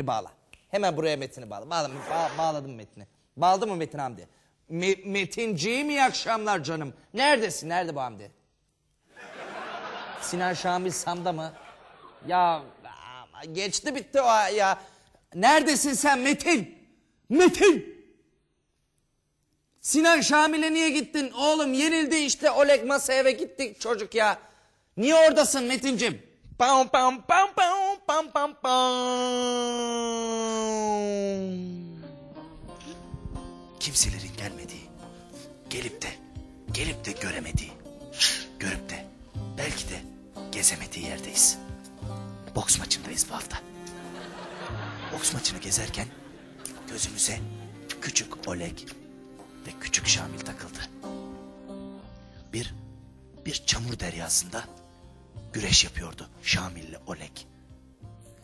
bağla. Hemen buraya Metin'i bağla. Bağladım, ba- bağladım Metin'i. Bağladı mı Metin Hamdi? Me- Metinciğim iyi akşamlar canım. Neredesin? Nerede bu Hamdi? Sinan Şamil Sam'da mı? Ya geçti bitti o ya. Neredesin sen Metin? Metin! Sinan Şamil'e niye gittin? Oğlum yenildi işte Oleg masa eve gittik çocuk ya. Niye oradasın Metincim? Pam pam pam pam pam pam pam. Kimselerin gelmediği, gelip de, gelip de göremediği, görüp de, belki de gezemediği yerdeyiz. Boks maçındayız bu hafta. Boks maçını gezerken gözümüze küçük Oleg ve küçük Şamil takıldı. Bir, bir çamur deryasında güreş yapıyordu Şamil ile Oleg.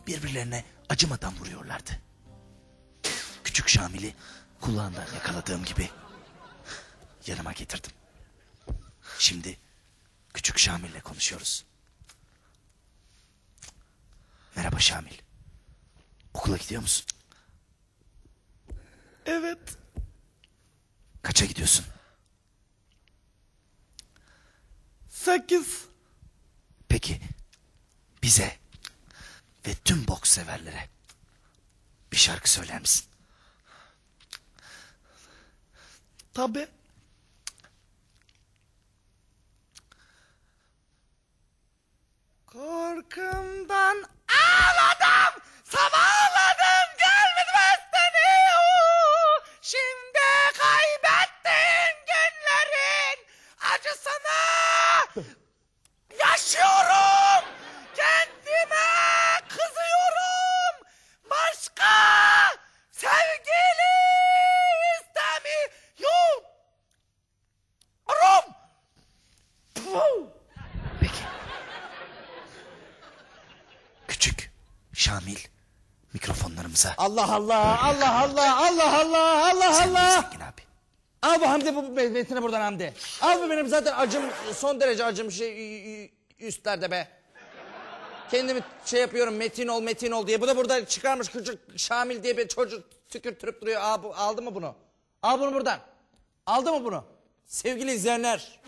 Birbirlerine acımadan vuruyorlardı. Küçük Şamil'i kulağından yakaladığım gibi yanıma getirdim. Şimdi küçük Şamil'le konuşuyoruz. Merhaba Şamil. Okula gidiyor musun? Evet. Kaça gidiyorsun? Sekiz. Peki bize ve tüm boks severlere bir şarkı söyler misin? Tabi. Korkumdan ağladım, sabahladım, gelmedi seni. Oo, Şimdi kaybettin Şamil mikrofonlarımıza Allah Allah Allah Allah Allah Allah Allah Allah. Zengin abi. Al bu Hamdi bu Metin'i buradan Hamdi. Al bu benim zaten acım son derece acım şey üstlerde be. Kendimi şey yapıyorum Metin ol Metin ol diye. Bu da burada çıkarmış küçük Şamil diye bir çocuk tükürtürüp duruyor. Aa, bu, aldı mı bunu? Al bunu buradan. Aldı mı bunu? Sevgili izleyenler